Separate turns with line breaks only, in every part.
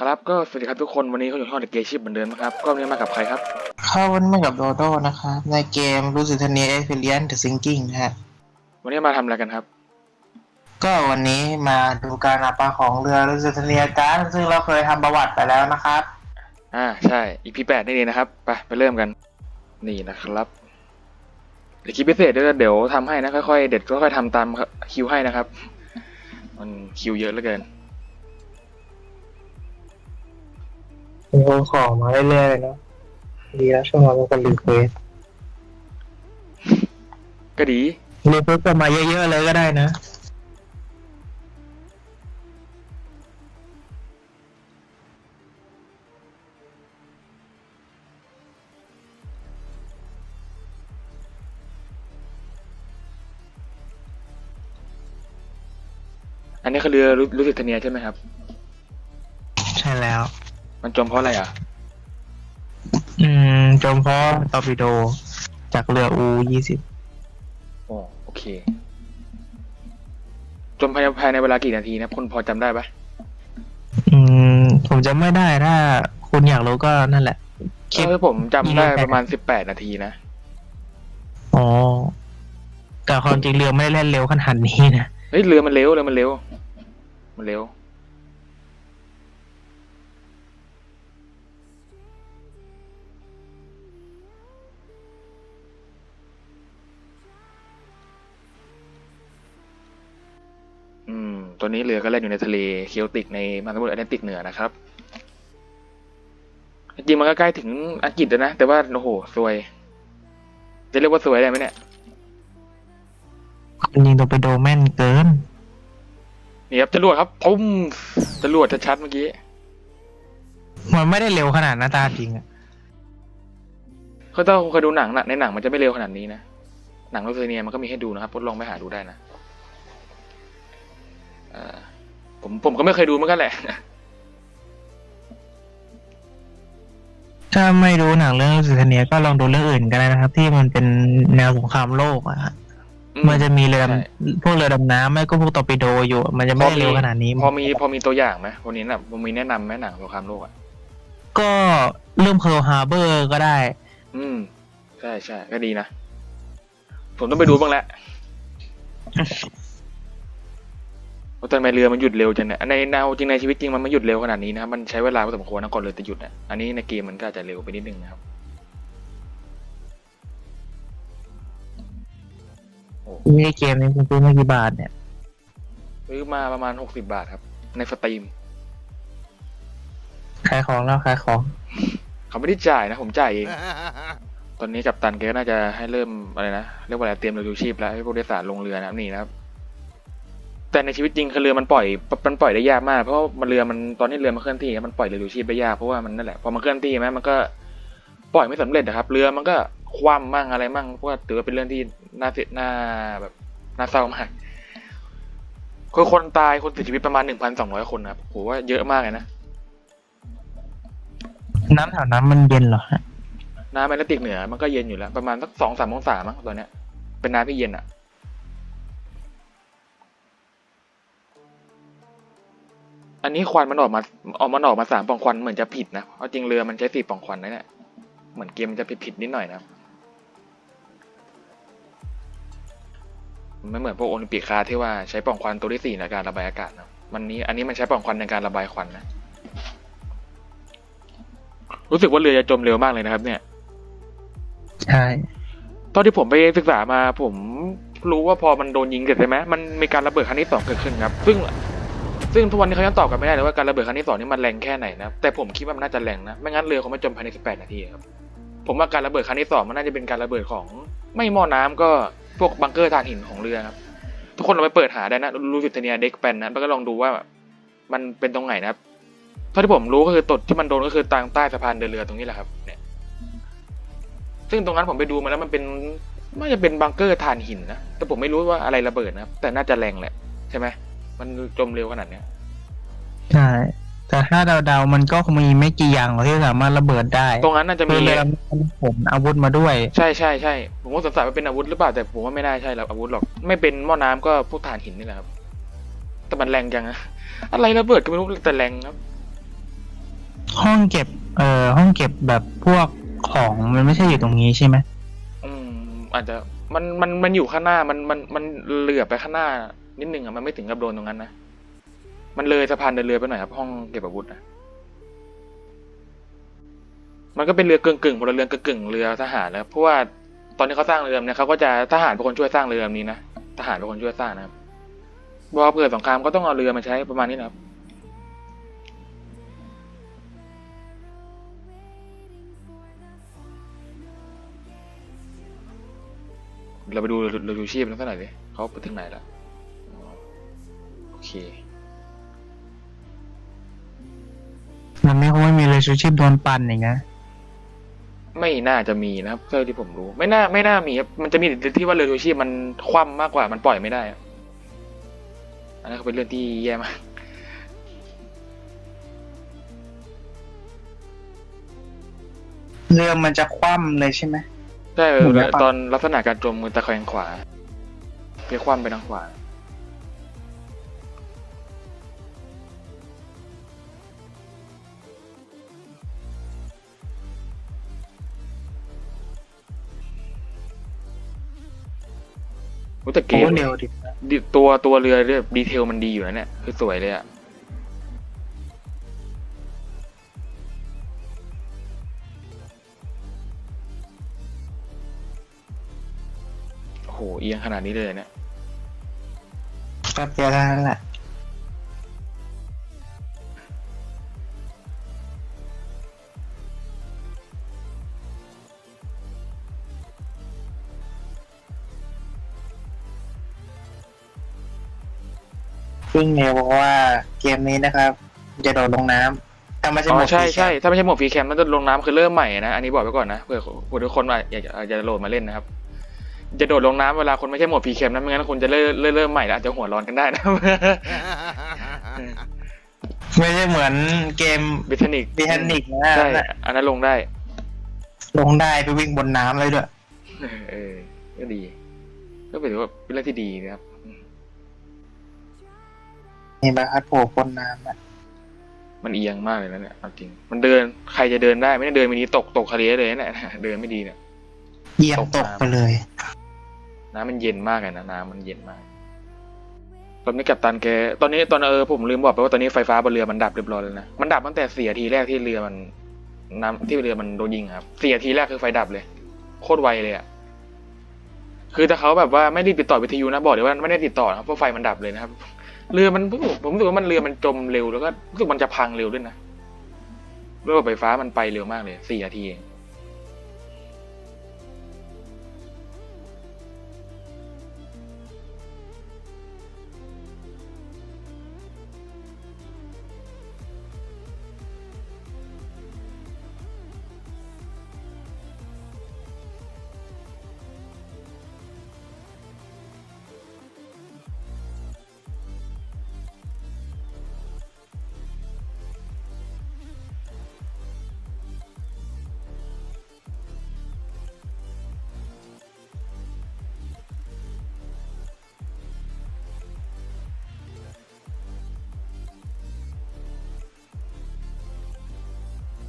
ครับก็สวัสดีครับทุกคนวันนี้เขาอยู่ช่องเดอะเกมชิปเหมือนเดิมนะครับก็วันนี้มากับใครครับ
เข้าวันมากับโดโดนะครับในเกมรู้สึกทเนียเอ็กเพลียนเดอะซิงกิ้งนะฮะ
วันนี้มาทำอะไรกันครับ
ก็วันนี้มาดูการอับปลาของเรือรู้สึกทเนียการดซึ่งเราเคยทำประวัติไปแล้วนะครับ
อ่าใช่ EP แปดนี่เองนะครับไปไปเริ่มกัน นี่นะครับเดี๋ยวคลิปพิเศษเดี๋ยวเดี๋ยวทำให้นะค่อยๆเด็ดค่อยๆทำตามคิวให้นะครับ มันคิวเยอะเหลือเกิน
มีคนขอมาเรื่อยๆเลยเนาะดีแล้วช่วงนี้ก็รีเควส
ก็ดี
รีเควสกันมาเยอะๆเลยก็ได้นะ
อันนี้คือเรือรู้รู้สึกเทเนียใช่ไหมครับ
ใช่แล้ว
มันจมเพราะอะไรอะ
อืม จมเพราะตอร์ปิโด จากเรืออูยี่สิบ
อ๋อโอเค จมภายในภายในเวลากี่นาทีนะคุณพอจำได้ปะ
อืม ผมจะไม่ได้ถ้าคุณอยากรู้ก็นั่นแหละ คลิป
เออผมจำได้
ยี่สิบแปด
ประมาณสิบแปดนาทีนะ
อ๋อ แต่ความจริงเรือไม่ได้เล่นเร็วขนาดนี้นะ
เฮ้ยเรือมันเร็วเรือมันเร็ว มันเร็ว มตัวนี้เรือก็เล่นอยู่ในทะเลเคียวติกในมหาสมุทรแอตแลนติกเหนือนะครับจริงๆมันก็ใกล้ถึงอังกฤษแล้วนะ แต่ว่าโอ้โหซวย จะเรียกว่าซวยได้ไหมเนี่ย
คุณยิงตัวไปโดแม่นเกิน
นี่ครับจรวดครับปุ้มจรวดชัดๆเมื่อกี้
มันไม่ได้เร็วขนาดหน้าตาจริงอะ
เขาต้องเคยดูหนังนะในหนังมันจะไม่เร็วขนาดนี้นะหนังโรเซเนียมันก็มีให้ดูนะครับทดลองไปหาดูได้นะ ผมผมก็ไม่เคยดูเหมือนกันแหละ
ถ้าไม่รู้หนังเรื่องสุเทเนียก็ลองดูเรื่องอื่นก็ได้นะครับ ที่มันเป็นแนวสงครามโลกอะฮะ
อื
มันจะมีเรือ
ใช่
พวกเรือดำน้ำไม่ก็พวกตอร์ปิโดอยู่ มันจะไม่ได้เร็วขนาดนี้
พอมีพอมีตัวอย่างไหมวันนี้น่ะผมมีแนะนำไหมหนังสงครามโลกอะ
ก็เรื่องเพ r l ฮาร์เบอร์ก็ได้
อืม ใช่ใช่ก็ดีนะ ผมต้องไปดูบ้างแหละ ว่าทำไมเรือมันหยุดเร็วจังเนี่ยในแนวจริงในชีวิตจริงมันไม่หยุดเร็วขนาดนี้นะครับมันใช้เวลาพอสมควรนะก่อนเรือจะหยุดเนี่ยอันนี้ในเกมมันก็อาจจะเร็วไปนิดนึงนะครับ
มีเกมนี้คุณซื้อมากี่บาทเนี่ย
ซื้อมาประมาณหกสิบาทครับ ในสตรีม
ขายของแล้วขายของ
เขาไม่ได้จ่ายนะ ผมจ่ายเองตอนนี้กัปตันแกก็น่าจะให้เริ่มอะไรนะเรียกว่าอะไรเตรียมเรือชูชีพแล้วให้ผู้โดยสารลงเรือนะครับนี่นะครับ แต่ในชีวิตจริงคือเรือมันปล่อยมันปล่อยได้ยากมากเพราะว่ามันเรือมันตอนที่เรือมันเคลื่อนที่มันปล่อยเรือชูชีพได้ยากเพราะว่ามันนั่นแหละพอมันเคลื่อนที่ไหมมันก็ปล่อยไม่สำเร็จนะครับ เรือมันก็คว่ำมั่งอะไรมั่งเพราะว่าถือว่าเป็นเรื่องที่น่าเสียน่าแบบน่าเศร้ามากคือคนตายคนเสียชีวิตประมาณหนึ่งพันสองร้อยคนนะครับโหว่าเยอะมากเลยนะ
น้ำแถวนั้นมันเย็นเหรอฮะ
น้ำแอตแลนติกเหนือมันก็เย็นอยู่แล้ว ประมาณสักสองสามองศามั้งตอนเนี้ยเป็นน้ำที่เย็นอะ อันนี้ควันมันออกมาออกมันออกมาสามปล่องควันเหมือนจะผิดนะเอาจริงเรือมันใช้สี่ปล่องควันนะเนี่ยเหมือนเกมมันจะผิดผิดๆนิดหน่อยนะมันไม่เหมือนพวกโอลิมปิกคาร์ที่ว่าใช้ปล่องควันตัวที่สี่ในการระบายอากาศนะมันนี้อันนี้มันใช้ปล่องควันในการระบายควันนะรู้สึกว่าเรือจะจมเร็วมากเลยนะครับ เนี่ย
ใช่
ตอนที่ผมไปศึกษามาผมรู้ว่าพอมันโดนยิงเสร็จใช่ไหมมันมีการระเบิดครั้งที่สองเกิดขึ้นครับ ซึ่ง ซึ่งทุกวันนี้เขายังตอบกันไม่ได้เลยว่าการระเบิดครั้งที่สองนี่มันแรงแค่ไหนนะแต่ผมคิดว่ามันน่าจะแรงนะไม่งั้นเรือคงไม่จมภายในสิบแปดนาทีครับผมว่าการระเบิดครั้งที่สองมันน่าจะเป็นการระเบิดของไม่หม้อน้ำก็พวกบังเกอร์ถ่านหินของเรือครับทุกคนเราไปเปิดหาได้นะรูฟิตเนียเด็กแปนนะแล้วก็ลองดูว่ามันเป็นตรงไหนนะครับเท่าที่ผมรู้ก็คือตดที่มันโดนก็คือทางใต้สะพานเดินเรือตรงนี้แหละครับเนี่ยซึ่งตรงนั้นผมไปดูมาแล้วมันเป็นน่าจะเป็นบังเกอร์ถ่านหินนะแต่ผมไม่รู้ว่าอะไรระเบิดนะครับแต่น่าจะแรงแหละใช่ไหม มันจมเร็วขนาดเนี้ย
ใช่แต่ถ้าเดาๆมันก็คงมีไม่กี่อย่างหรอกที่สามารถระเบิดได้
ตรงนั้นน่าจะ
คื
มี
อเรือมันขนอาวุธมาด้วย
ใช่ใช่ใช่ผมก็สงสัยว่าเป็นอาวุธหรือเปล่าแต่ผมว่าไม่น่าใช่แล้วอาวุธหรอก ไม่เป็นหม้อน้ำก็พวกถ่านหินนี่แหละครับ แต่มันแรงจังอะอะไรระเบิดก็ไม่รู้แต่แรงครับ
ห้องเก็บ เอ่อห้องเก็บแบบพวกของมันไม่ใช่อยู่ตรงนี้ใช่ไหม
อืมอาจจะมันมันมันอยู่ข้างหน้ามันมันมันเหลือบไปข้างหน้า นิดนึงอะมันไม่ถึงกับโดนตรงนั้นนะมันเลยสะพานเดินเรือไปหน่อยครับห้องเก็บอาวุธนะมันก็เป็นเรือกึ่งกึ่งพลเรือนกึ่งกึ่งเรือทหารนะเพราะว่าตอนที่เขาสร้างเรือเนี่ยเขาก็จะทหารเป็นคนช่วยสร้างเรือนี้นะทหารเป็นคนช่วยสร้างนะครับพราะว่าเผื่อสงครามก็ต้องเอาเรือมาใช้ประมาณนี้นะครับเราไปดูเรือชูชีพนั้นสักหน่อยดิเขาไปถึงไหนแล้ว เค
มันไม่คงไม่มีเลยชูชีพโดนปั่นอย่างเงี้ย
ไม่น่าจะมีนะครับเท่าที่ผมรู้ ไม่น่าไม่น่ามีครับมันจะมีแต่ที่ว่าเรือชูชีพมันคว่ำมากกว่ามันปล่อยไม่ได้อะอันนั้นก็เป็นเรื่องที่แย่มาก
เรือมันจะคว่ำเลยใช่ไหม
ใช่
ผมไม่ปรับ
ตอนลักษณะการจมมือตะแคงขวาเพียคว่ำไปทางขวา รู้แต่เก
โอ้
ม
เร็วดิ
ดิตัวตัวเรือเนี่ยดีเทลมันดีอยู่นะเนี่ยคือสวยเลยอะโอ้โหเอียงขนาดนี้เลยเนี่ย
แป๊บเดียวเท่านั้นแหละ ซึ่งเนี่ยบอกว่าเกมนี้นะครับจะโดดลงน้ำถ้าไม่ใช่
อ๋
หม
อ
วก
ใช่
สีแขน
ใช่ถ้าไม่ใช่หมวกฟรีแคมมันจะลงน้ำคือเริ่มใหม่นะอันนี้บอกไว้ก่อนนะเผื่อเผื่อทุกคนว่าอยากจะอยากจะโหลดมาเล่นนะครับ จะโดดลงน้ำเวลาคนไม่ใช่หมวกฟรีแคมนะไม่งั้นคนจะเริ่มเริ่มเริ่มใหม่แล้วอาจจะหัวร้อนกันได้นะ
ไม่ใช่เหมือนเกม
บิทนิก
บิทันิกนะ
ใช่
นั่นน่ะ
อันนั้นลงได้
ลงได้ไปวิ่งบนน้ำเลยด้วย
เออ ก็ดี ก็เป็นว่าเป็นเรื่องที่ดีนะครับ
นี่แบบฮัดโผล่บนน้ำอะ
มันเอียงมากเลยนะเนี่ยเอาจริง มันเดินใครจะเดินได้ไม่ได้เดินไปนี้ตกตกทะเลเลยนะเนี่ยเดินไม่ดีเนี่ย
เยี่ยมตกไปเลย
น้ำมันเย็นมากเลยนะน้ำมันเย็นมาก ตอนนี้กัปตันแก ตอนนี้ตอนเออผมลืมบอกไปว่าตอนนี้ไฟฟ้าบนเรือมันดับเรียบร้อยแล้วนะ มันดับตั้งแต่สี่นาทีแรกที่เรือมัน น้ำที่เรือมันโดนยิงอะครับสี่นาทีแรกคือไฟดับเลย โคตรไวเลยอะคือถ้าเขาแบบว่าไม่ได้ติดต่อวิทยุนะบอกเลยว่าไม่ได้ติดต่อนะครับเพราะไฟมันดับเลยนะครับ เรือมันผมรู้สึกว่ามันเรือมันจมเร็วแล้วก็รู้สึกมันจะพังเร็วด้วยนะระบบไฟฟ้ามันไปเร็วมากเลยสี่นาทีเอง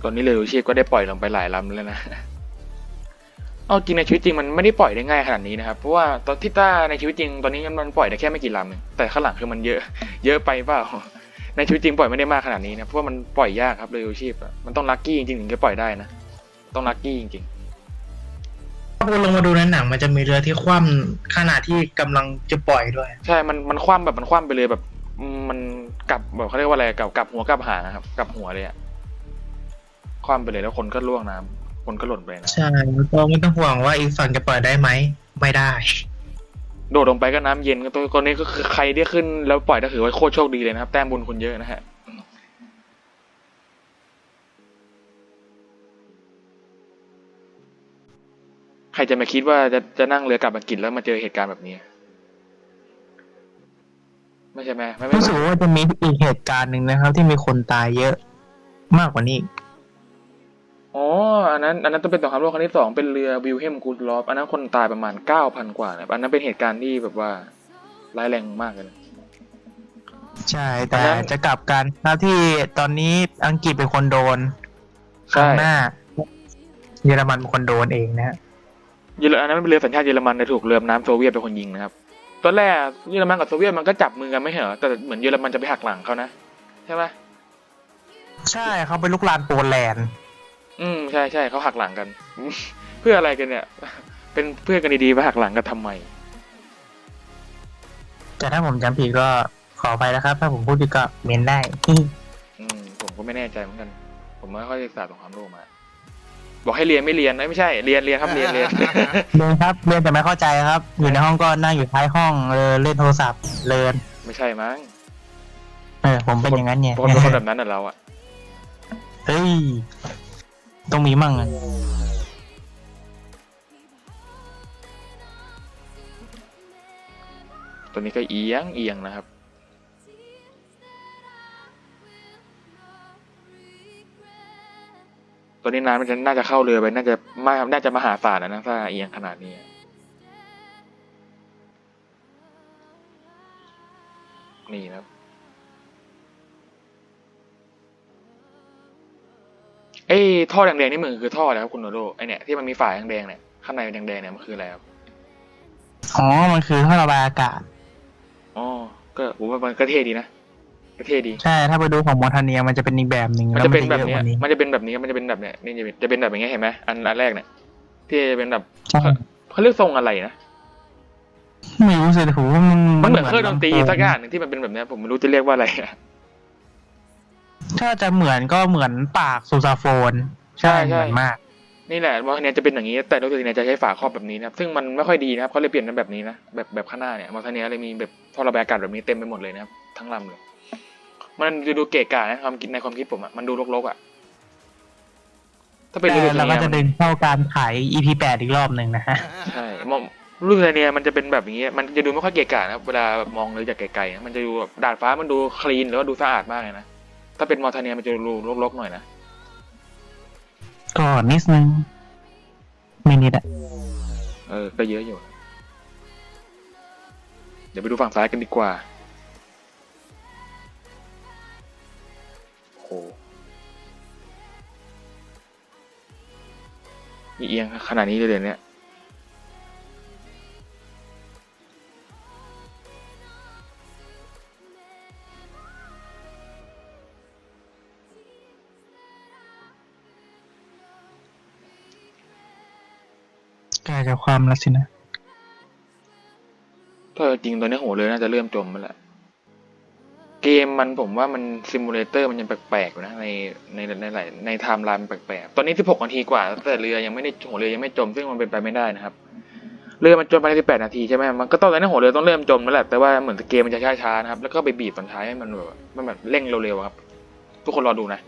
ตอนนี้เรือดูชีพก็ได้ปล่อยลงไปหลายลำแล้วนะ เอาจริงในชีวิตจริงมันไม่ได้ปล่อยได้ง่ายขนาดนี้นะครับ เพราะว่าตอนที่ต้าในชีวิตจริงตอนนี้มันปล่อยได้แค่ไม่กี่ลำเองแต่ข้างหลังคือมันเยอะ เยอะไปเปล่า ในชีวิตจริงปล่อยไม่ได้มากขนาดนี้นะ เพราะว่ามันปล่อยยากครับเรือดูชีพอะมันต้องลัคกี้จริงๆถึงจะปล่อยได้นะ ต้องลัคกี้จริง
ถ้าคุณลงมาดูในหนังมันจะมีเรือที่คว่ำขณะที่กำลังจะปล่อยด้วย
ๆใช่ มันมันคว่ำแบบมันคว่ำไปเลยแบบอืมมันกลับแบบเขาเรียกว่าอะไรกลับกลับหัวกลับหางอะครับกลับหัวเลยอะค ว่ำไปเลยแล้วคนก็ล่วงน้ำคนก็หล่นไปนะ
ใช่แล้วก็ไม่ต้องห่วงว่าอีกฝั่งจะปล่อยได้ไหม ไม่ได้
โดดลงไปก็น้ำเย็นก็ตัวคนนี้ก็คือใครที่ขึ้นแล้วปล่อยก็ถือว่าโคตรโชคดีเลยนะครับ แต้มบุญคุณเยอะนะฮะ ใครจะมาคิดว่าจะจะนั่งเรือกลับอังกฤษแล้วมาเจอเหตุการณ์แบบนี้ ไม่ใช่ไหมไม่ไม่
รู้สึกว่าจะมีอีกเหตุการณ์หนึ่งนะครับ ที่มีคนตายเยอะ มากกว่านี้อีก
อ๋อ อันนั้น อันนั้นต้องเป็นสงครามโลกครั้งที่สองเป็นเรือวิลเฮมกูดลอฟอันนั้นคนตายประมาณเก้าพันกว่านะอันนั้นเป็นเหตุการณ์ที่แบบว่าร้ายแรงมากเลยนะ
ใช่ แต่
อันนั้น
จะกลับกันหน้าที่ตอนนี้อังกฤษเป็นคนโดนครั้งหน้า เยอรมันเป็นคนโดนเองนะฮะ
เยอรมันนั้นเป็นเรือสัญชาติเยอรมันแต่ถูกเรือดำน้ำโซเวียตเป็นคนยิงนะครับตอนแรกเยอรมันกับโซเวียตมันก็จับมือกันไม่ใช่เหรอแต่เหมือนเยอรมันจะไปหักหลังเขานะใช่ปะ
ใช่เขาไปลุกลานโปแลนด์
อืมใช่ใช่เขาหักหลังกัน เพื่ออะไรกันเนี่ย เป็นเพื่อนกันดีๆไปหักหลังกันทำไม
แต่ถ้าผมจำผิดก็ขอไปนะครับ ถ้าผมพูดผิดก็เมนได้
อืมผมก็ไม่แน่ใจเหมือนกัน ผมไม่ค่อยศึกษาสงครามโลกมา บอกให้เรียนไม่เรียนเอ้ยไม่ใช่ เรียนเรียนครับเรียนเรียน
เรียนครับเรียนแต่ไม่เข้าใจครับ อยู่ในห้องก็นั่งอยู่ท้ายห้องเออเล่นโทรศัพท์เลิน
ไม่ใช่มั้ง
เออผมเป็นอย่างนั้นไง
ปกติเป็นคนแบบนั้นน่ะเราอะ
เฮ้ย ต้องมีมั่งอะ
ตัวนี้ก็เอียงเอียงนะครับ ตัวนี้น้ำมันจะน่าจะเข้าเรือไป น่าจะมาน่าจะมหาศาลนะนะถ้าเอียงขนาดนี้นี่นะครับ เอ้ยท่อแดงๆนี่มันคือท่ออะไรครับคุณโนโดไอเนี่ยที่มันมีฝาแดงๆเนี่ยข้างในแดงๆเนี่ยมันคืออะไรครับ
อ๋อ มันคือท่อระบายอากาศ
อ๋อ ก็ผมว่ามันก็เท่ดีนะก็เท่ดี
ใช่ ถ้าไปดูของมอร์ทาเนียมันจะเป็นอีกแบบหนึ่ง
มัน
แล้ว
จะเป็นแบบ
ยอะ
เนี้
ก
ย
ว่านี้
มันจะเป็นแบบนี้ มันจะเป็นแบบเนี้ยนี่จะเป็นจะเป็นแบบอย่างเงี้ยเห็นไหมอันอันแรกเนี่ย ที่จะเป็นแบบ
ใช่
เขาเรียกทรงอะไรนะ
ไม่รู้สิถูมัน
มันเหมือนเครื่องดนตรี
ลำโพ
สักอย่างหนึ่งที่มันเป็นแบบเนี้ยผมไม่รู้จะเรียกว่าอะไรอะ
ถ้าจะเหมือนก็เหมือนปากซูซาโฟน ใช่
ใช่
เหมือนมาก
นี่แหละมอเตอร์เนียจะเป็นอย่างนี้ แต่รถตัวนี้จะใช้ฝาครอบแบบนี้นะครับซึ่งมันไม่ค่อยดีนะครับเขาเลยเปลี่ยนเป็นแบบนี้นะแบบแบบข้างหน้าเนี่ยมอเตอร์เนียเลยมีแบบท่อระบายอากาศแบบนี้เต็มไปหมดเลยนะครับทั้งลำเลย มันจะดูเกะกะนะความคิดในความคิดผมอะมันดูรกๆอะถ้าเป็นรถ
แต่
ตัว
เราก็
นี้
จะดึงเข้าการขาย EP แปดอีกรอบหนึ่งนะฮะ
ใช่มองรุ่นอะไรเนี่ยมันจะเป็นแบบอย่างเงี้ยมันจะดูไม่ค่อยเกะกะนะครับเวลามองเลยจากไกลๆนะมันจะดูแบบดาดฟ้ามันดูคลีนแล้วก็ดูสะอาดมากเลยนะ ถ้าเป็นมอเตอร์เนียมันจะดูรกๆหน่อยนะ
ก็นิดนึงไม่นิดอะ
เออ ก็เยอะอยู่ เดี๋ยวไปดูฝั่งซ้ายกันดีกว่าโอ้โหมีเอียงขนาดนี้เลยเดี๋ย
ความล้วสินะ
ถ้าจริงตัวนี้โหเรือน่าจะเริ่มจมมาแล้วเกมมันผมว่ามันซิมูเลเตอร์มันยังแปลกๆอยู่นะในในในหลายในไทม์ไลน์มันแปลกๆ ตอนนี้ 16 นาทีกว่า แต่เรือยังไม่ได้หัวเรือยังไม่จม ซึ่งมันเป็นไปไม่ได้นะครับ เรือมันจมภายใน18 นาทีใช่ไหมมันก็ตอนนั้หัวเรือต้องเริ่มจมแล้วแหละ แต่ว่าเหมือนเกมมันจะช้าๆนะครับ แล้วก็ไปบีบตอนท้ายให้มันแบบมันแบบเร่งเร็วๆครับ ทุกคนรอดูนะ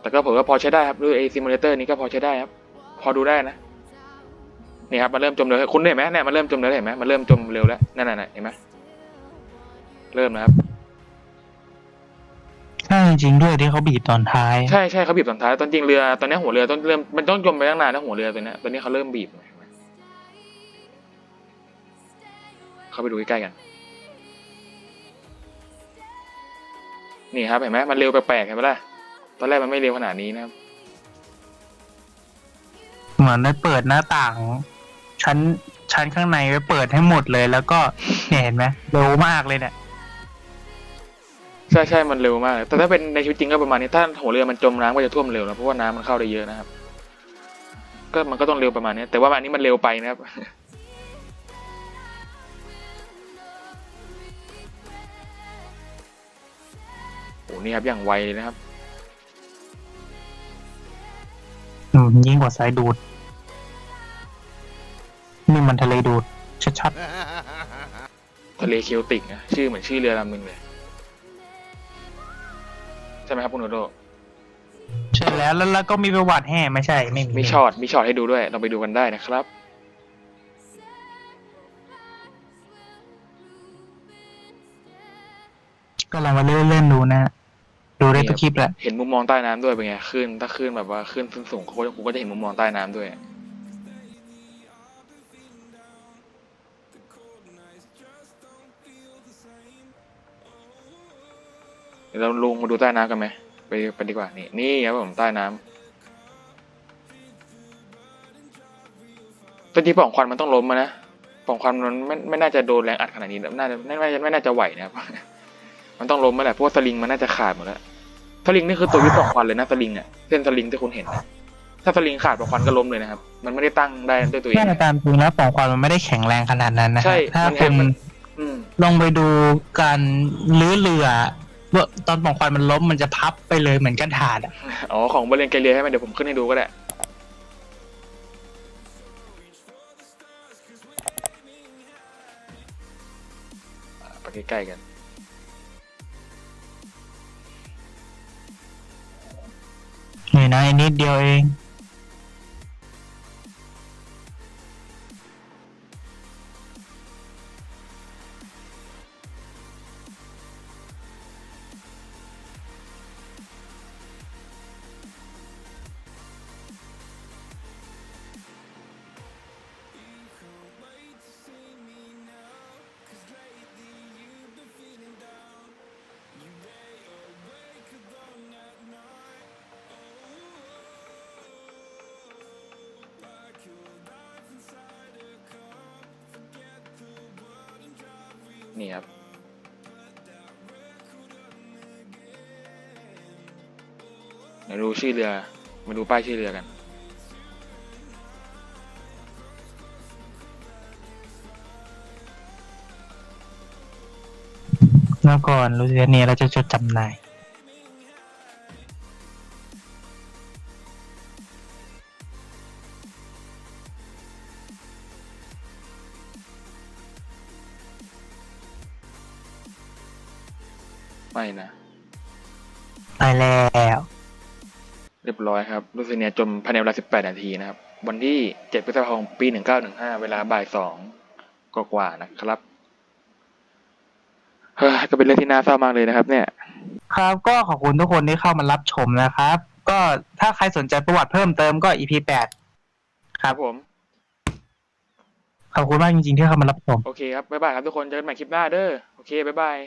แต่ก็ผมว่าพอใช้ได้ครับด้วยไอซิมูเลเตอร์นี้ก็พอใช้ได้ครับ พอดูได้นะนี่ครับมันเริ่มจมเร็วคุณเห็นไหมเนี่ยมันเริ่มจมเร็วเห็นไหมมันเริ่มจมเร็วแล้วนั่นน่ะเห็นไหมเริ่มนะครับ
ใช่จริงด้วยที่เขาบีบตอนท้าย
ใช่ใช่เขาบีบตอนท้ายตอนจริงเรือตอนนี้หัวเรือต้นเริ่มมันต้องจมไปตั้งนานนะหัวเรือตัวเนี้ยตอนนี้เขาเริ่มบีบเห็นไหมเข้าไปดูใกล้ๆกันนี่ครับเห็นไหมมันเร็วแปลกๆเห็นไหมล่ะตอนแรกมันไม่เร็วขนาดนี้นะครับ
เหมือนได้เปิดหน้าต่าง ชั้นชั้นข้างในไว้เปิดให้หมดเลย แล้วก็เนี่ยเห็นไหมเร็วมากเลยเนี่ย
ใช่ใช่มันเร็วมากเลยแต่ถ้าเป็นในชีวิตจริงก็ประมาณนี้ ถ้าหัวเรือมันจมน้ำก็จะท่วมเร็วนะ เพราะว่าน้ำมันเข้าได้เยอะนะครับ ก็มันก็ต้องเร็วประมาณนี้ แต่ว่าอันนี้มันเร็วไปนะครับ โอ้นี่ครับอย่างไวเลยนะครับ
อืมยิ่งกว่าสายดูดนี่ มันทะเลดูดชัด
ทะเลเคลติกนะชื่อเหมือนชื่อเรือลำหนึ่งเลย ใช่ไหมครับคุณโอโด
ๆใช่แล้วแล้วแล้วก็มีประวัติแห่ไม่ใช่ ไม่มี
มีช็อตมีช็อตให้ดูด้วยเราไปดูกันได้นะครับ
ก็ลองมาเล่นเล่นๆดูนะดูได้ทุกคลิปแหละ
เห็นมุมมองใต้น้ำด้วยเป็นไงขึ้นถ้าขึ้นแบบว่าขึ้นสูงๆเขาก็กูก็จะเห็นมุมมองใต้น้ำด้วยเดี๋ยวเราลงมาดูใต้น้ำกันไหมไปไปดีกว่า นี่นี่ครับผมใต้น้ำตัวที่ปล่องควันมันต้องล้มมานะปล่องควันมันไม่ไม่น่าจะโดนแรงอัดขนาดนี้นะน่าจะไม่ไม่ไม่น่าจะไหวนะครับมันต้องล้มมาแหละเพราะว่าสลิงมันน่าจะขาดหมดแล้วสลิงนี่คือตัววิปล่องควันเลยนะสลิงเนี่ยเส้นสลิงที่คุณเห็นนะถ้าสลิงขาดปล่องควันก็ล้มเลยนะครับ มันไม่ได้ตั้งได้ด้วยตัวเอง
แค่ในตามจริงแล้วปล่องควันมันไม่ได้แข็งแรงขนาดนั้นนะ
ใช่
ถ้า
มันแค่
คุณ
มันอืม
ลองไปดูการลื้อเรือ ว่าตอนปล่องควันมันล้มมันจะพับไปเลยเหมือนกันถาดอะ
อ๋อของบริเวณเกเรียให้ไหมเดี๋ยวผมขึ้นให้ดูก็ได้อ่าไปใกล้ๆกัน
นี่นะอันนิดเดียวเอง
นี่ครับ มาดูชื่อเรือ มาดูป้ายชื่อเรือกัน
เมื่อก่อนรู้สึกว่าเนี่ยเราจะจดจำนาย
ไม่นะ
ไปแล้ว
เรียบร้อยครับรูซิเนียจมภายในเวลา 18 นาทีนะครับ วันที่7พฤษภาคมปี 1915 เวลาบ่ายสองกว่าๆนะครับเฮ้ยก็เป็นเรื่องที่น่าเศร้ามากเลยนะครับ เนี่ย
ครับก็ขอบคุณทุกคนที่เข้ามารับชมนะครับ ก็ถ้าใครสนใจประวัติเพิ่มเติมก็ EP แปด
ครับผม
ขอบคุณมากจริงๆที่เข้ามารับชม
โอเคครับ บ๊ายบายครับทุกคน เจอกันใหม่คลิปหน้าเด้อ โอเค บ๊ายบาย